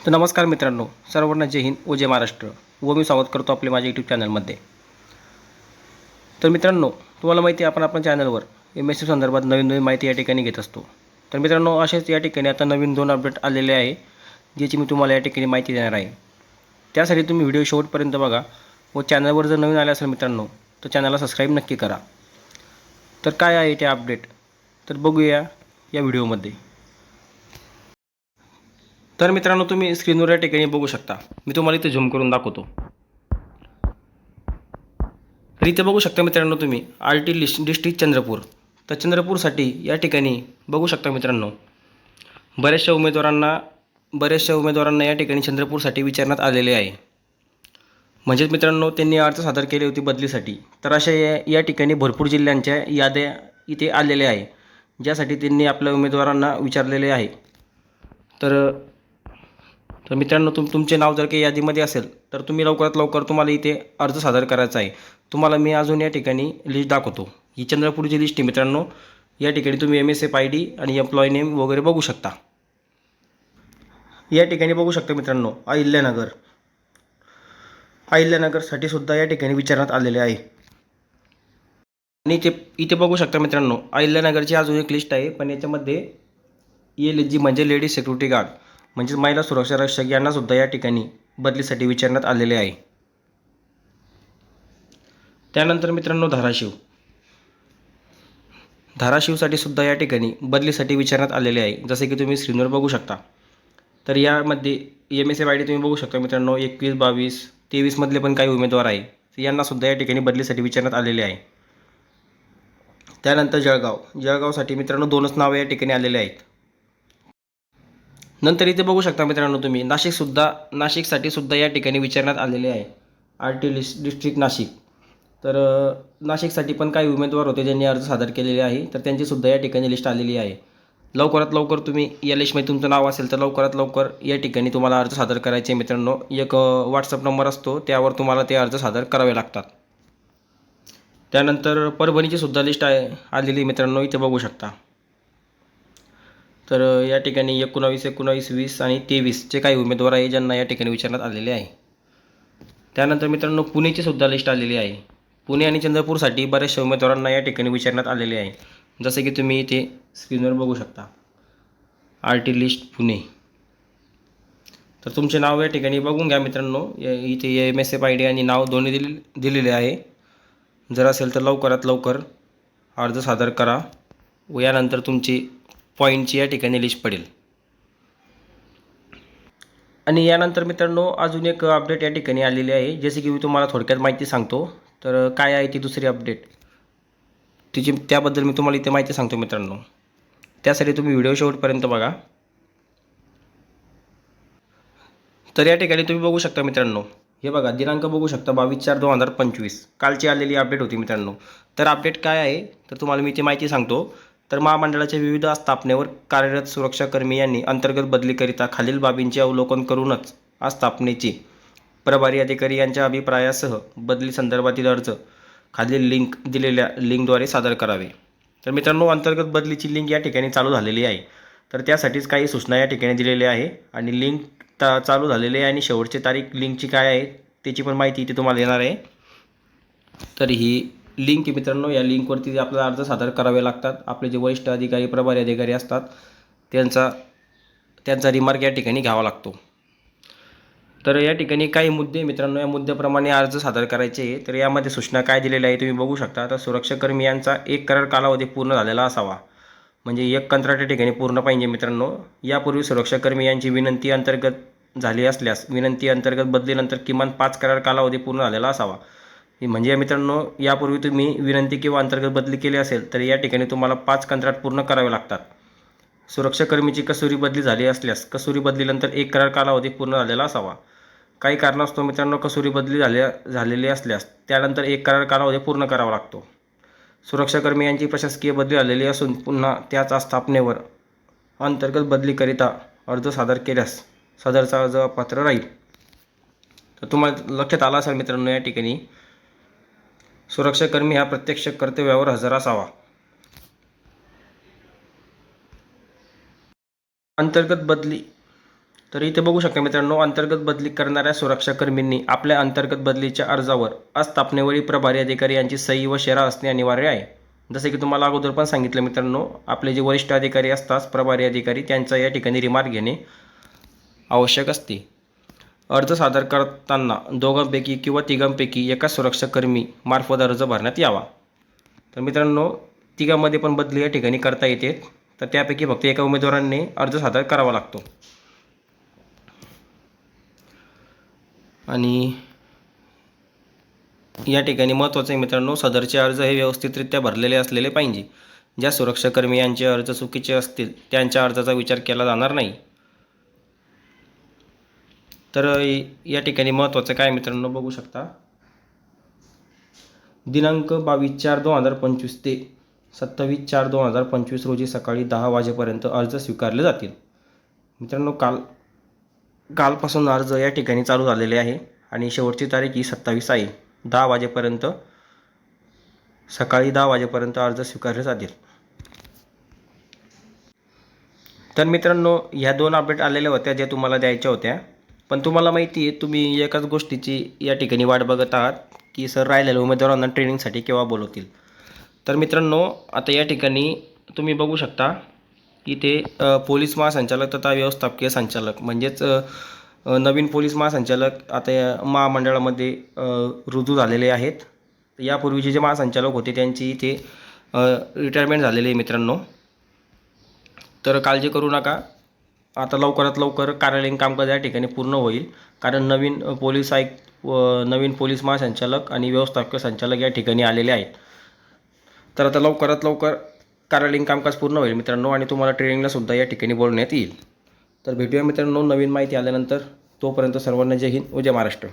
तर नमस्कार मित्रांनो सर्वांना जय हिंद व जय महाराष्ट्र. व मी स्वागत करतो आपले माझ्या यूट्यूब चॅनलमध्ये. तर मित्रांनो तुम्हाला माहिती आहे आपण आपल्या चॅनलवर एम एस सी संदर्भात नवीन नवीन माहिती या ठिकाणी घेत असतो. तर मित्रांनो असेच या ठिकाणी आता नवीन दोन अपडेट आलेले आहे ज्याची मी तुम्हाला या ठिकाणी माहिती देणार आहे. त्यासाठी तुम्ही व्हिडिओ शेवटपर्यंत बघा व चॅनलवर जर नवीन आले असेल मित्रांनो तर चॅनलला सबस्क्राईब नक्की करा. तर काय आहे ते अपडेट तर बघूया या व्हिडिओमध्ये तर मित्रांनो तुम्ही स्क्रीनवर या ठिकाणी बघू शकता. मी तुम्हाला इथे झूम करून दाखवतो. तर इथे बघू शकता मित्रांनो तुम्ही R T list district Chandrapur. तर चंद्रपूरसाठी या ठिकाणी बघू शकता मित्रांनो बऱ्याचशा उमेदवारांना बऱ्याचशा उमेदवारांना या ठिकाणी चंद्रपूरसाठी विचारण्यात आलेले आहे. म्हणजेच मित्रांनो त्यांनी अर्ज सादर केली होती बदलीसाठी. तर अशा या या ठिकाणी भरपूर जिल्ह्यांच्या याद्या इथे आलेल्या आहे ज्यासाठी त्यांनी आपल्या उमेदवारांना विचारलेले आहे. तर तर मित्रांनो तुम तुमचे नाव जर काही यादीमध्ये असेल तर तुम्ही लवकरात लवकर तुम्हाला इथे अर्ज सादर करायचा आहे. तुम्हाला मी अजून या ठिकाणी लिस्ट दाखवतो. ही चंद्रपूरची लिस्ट आहे मित्रांनो. या ठिकाणी तुम्ही M S F I D आणि एम्प्लॉय नेम वगैरे बघू शकता. या ठिकाणी बघू शकता मित्रांनो अहिल्यानगर. अहिल्यानगरसाठी सुद्धा या ठिकाणी विचारण्यात आलेले आहे. आणि इथे इथे बघू शकता मित्रांनो अहिल्यानगरची अजून एक लिस्ट आहे पण याच्यामध्ये एल जी म्हणजे लेडीज सिक्युरिटी गार्ड म्हणजेच महिला सुरक्षा रक्षक यांनासुद्धा या ठिकाणी बदलीसाठी विचारण्यात आलेले आहे. त्यानंतर मित्रांनो धाराशिव. धाराशिवसाठी सुद्धा या ठिकाणी बदलीसाठी विचारण्यात आलेले आहे. जसे की तुम्ही स्क्रीनवर बघू शकता. तर यामध्ये M S F I D तुम्ही बघू शकता मित्रांनो. एकवीस बावीस तेवीसमधले पण काही उमेदवार आहे. यांनासुद्धा या ठिकाणी बदलीसाठी विचारण्यात आलेले आहे. त्यानंतर जळगाव. जळगावसाठी मित्रांनो दोनच नावं या ठिकाणी आलेले आहेत. नंतर इथे बघू शकता मित्रांनो तुम्ही नाशिकसुद्धा नाशिकसाठी सुद्धा या ठिकाणी विचारण्यात आलेले आहे. R T list district Nashik. तर नाशिकसाठी पण काही उमेदवार होते ज्यांनी अर्ज सादर केलेले आहे तर त्यांचीसुद्धा या ठिकाणी लिस्ट आलेली आहे. लवकरात लवकर तुम्ही या लिस्टमध्ये तुमचं नाव असेल तर लवकरात लवकर या ठिकाणी तुम्हाला अर्ज सादर करायचे मित्रांनो. एक व्हॉट्सअप नंबर असतो त्यावर तुम्हाला ते अर्ज सादर करावे लागतात. त्यानंतर परभणीची सुद्धा लिस्ट आहे आलेली मित्रांनो इथे बघू शकता. तर या ठिकाणी एकोणावीस एकोणावीस वीस आणि तेवीसचे काही उमेदवार आहे ज्यांना या ठिकाणी विचारण्यात आलेले आहे. त्यानंतर मित्रांनो पुणेची सुद्धा लिस्ट आलेली आहे. पुणे आणि चंद्रपूरसाठी बऱ्याचशा उमेदवारांना या ठिकाणी विचारण्यात आलेले आहे. जसे की तुम्ही इथे स्क्रीनवर बघू शकता. R T list Pune. तर तुमचे नाव या ठिकाणी बघून घ्या मित्रांनो. या- इथे M S F I D आणि नाव दोन्ही दिले दिलेले आहे. जर असेल तर लवकरात लवकर अर्ज सादर करा. व यानंतर तुमची पॉईंटची या ठिकाणी लिस्ट पडेल. आणि यानंतर मित्रांनो अजून एक अपडेट या ठिकाणी आलेली आहे. जसे की मी तुम्हाला थोडक्यात माहिती सांगतो तर काय आहे ती दुसरी अपडेट तिची त्याबद्दल मी तुम्हाला इथे माहिती सांगतो मित्रांनो. त्यासाठी तुम्ही व्हिडिओ शेवटपर्यंत बघा. तर या ठिकाणी तुम्ही बघू शकता मित्रांनो हे बघा दिनांक बघू शकता बावीस चार दोन हजार पंचवीस. कालची आलेली अपडेट होती मित्रांनो. तर अपडेट काय आहे? तर तुम्हाला मी इथे माहिती सांगतो. तर महामंडळाच्या विविध आस्थापनेवर कार्यरत सुरक्षाकर्मी यांनी अंतर्गत बदलीकरिता खालील बाबींचे अवलोकन करूनच आस्थापनेची प्रभारी अधिकारी यांच्या अभिप्रायासह बदली संदर्भातील अर्ज खालील लिंक दिलेल्या लिंकद्वारे सादर करावे. तर मित्रांनो अंतर्गत बदलीची लिंक या ठिकाणी चालू झालेली आहे. तर त्यासाठीच काही सूचना या ठिकाणी दिलेल्या आहे आणि लिंक ता चालू झालेली आहे आणि शेवटची तारीख लिंकची काय आहे त्याची पण माहिती इथे तुम्हाला येणार आहे. तर ही लिंक आहे मित्रांनो. या लिंकवरती आपल्याला अर्ज सादर करावे लागतात. आपले जे वरिष्ठ अधिकारी प्रभारी अधिकारी असतात त्यांचा त्यांचा रिमार्क या ठिकाणी घ्यावा लागतो. तर या ठिकाणी काही मुद्दे मित्रांनो. या मुद्द्याप्रमाणे अर्ज सादर करायचे आहे. तर यामध्ये सूचना काय दिलेल्या आहे तुम्ही बघू शकता. तर सुरक्षाकर्मी यांचा एक करार कालावधी पूर्ण झालेला असावा. म्हणजे एक कंत्राट या ठिकाणी पूर्ण पाहिजे मित्रांनो. यापूर्वी सुरक्षाकर्मी यांची विनंती अंतर्गत झाली असल्यास विनंती अंतर्गत बदलीनंतर किमान पाच करार कालावधी पूर्ण झालेला असावा. म्हणजे मित्रांनो यापूर्वी तुम्ही विनंती किंवा अंतर्गत बदली केली असेल तर या ठिकाणी तुम्हाला पाच कंत्राट पूर्ण करावे लागतात. सुरक्षाकर्मीची कसुरी बदली झाली असल्यास कसुरी बदलीनंतर एक करार कालावधी पूर्ण झालेला असावा. काही कारणास्तव मित्रांनो कसुरी बदली झाल्या झालेली असल्यास त्यानंतर एक करार कालावधी पूर्ण करावा लागतो. सुरक्षाकर्मी यांची प्रशासकीय बदली झालेली असून पुन्हा त्याच आस्थापनेवर अंतर्गत बदलीकरिता अर्ज सादर केल्यास सदरचा अर्ज पात्र राहील. तर तुम्हाला लक्षात आला असेल मित्रांनो या ठिकाणी सुरक्षाकर्मी हा प्रत्यक्ष कर्तव्यावर हजर असावा. अंतर्गत बदली. तर इथे बघू शकता मित्रांनो अंतर्गत बदली करणाऱ्या सुरक्षाकर्मींनी आपल्या अंतर्गत बदलीच्या अर्जावर अस्थापनेवेळी प्रभारी अधिकारी यांची सही व शेरा असणे अनिवार्य आहे. जसे की तुम्हाला अगोदर पण सांगितलं मित्रांनो आपले जे वरिष्ठ अधिकारी असतात प्रभारी अधिकारी त्यांचा या ठिकाणी रिमार्क घेणे आवश्यक असते. अर्ज सादर करताना दोघांपैकी किंवा तिघांपैकी एका सुरक्षाकर्मी मार्फत अर्ज भरण्यात यावा. तर मित्रांनो तिघांमध्ये पण बदली या ठिकाणी करता येते. तर त्यापैकी फक्त एका उमेदवारांनी अर्ज सादर करावा लागतो. आणि या ठिकाणी महत्त्वाचं आहे मित्रांनो सदरचे अर्ज हे व्यवस्थितरित्या भरलेले असलेले पाहिजे. ज्या सुरक्षाकर्मी यांचे अर्ज चुकीचे असतील त्यांच्या अर्जाचा विचार केला जाणार नाही. तर या ठिकाणी महत्त्वाचं काय मित्रांनो बघू शकता. दिनांक बावीस चार दोन हजार पंचवीस ते सत्तावीस चार दोन हजार पंचवीस रोजी सकाळी दहा वाजेपर्यंत अर्ज स्वीकारले जातील. मित्रांनो काल कालपासून अर्ज या ठिकाणी चालू झालेले आहे आणि शेवटची तारीख ही सत्तावीस आहे. दहा वाजेपर्यंत सकाळी दहा वाजेपर्यंत अर्ज स्वीकारले जातील. तर मित्रांनो ह्या दोन अपडेट आलेल्या होत्या ज्या तुम्हाला द्यायच्या होत्या. पण तुम्हाला माहिती आहे तुम्ही एकाच गोष्टीची या ठिकाणी वाट बघत आहात की सर राहिलेल्या उमेदवारांना ट्रेनिंगसाठी केव्हा बोलवतील. तर मित्रांनो आता या ठिकाणी तुम्ही बघू शकता की ते पोलीस महासंचालक तथा व्यवस्थापकीय संचालक म्हणजेच नवीन पोलीस महासंचालक आता या महामंडळामध्ये रुजू झालेले आहेत. यापूर्वीचे जे महासंचालक होते त्यांची इथे रिटायरमेंट झालेली आहे मित्रांनो. तर काळजी करू नका. आता लवकरात लवकर कार्यालयीन कामकाज या ठिकाणी पूर्ण होईल. कारण नवीन पोलीस आयुक्त व नवीन पोलीस महासंचालक आणि व्यवस्थापकीय संचालक या ठिकाणी आलेले आहेत. तर आता लवकरात लवकर कार्यालयीन कामकाज पूर्ण होईल मित्रांनो आणि तुम्हाला ट्रेनिंगला सुद्धा या ठिकाणी बोलण्यात येईल. तर भेटूया मित्रांनो नवीन माहिती आल्यानंतर तोपर्यंत सर्वांना जय हिंद व जय महाराष्ट्र.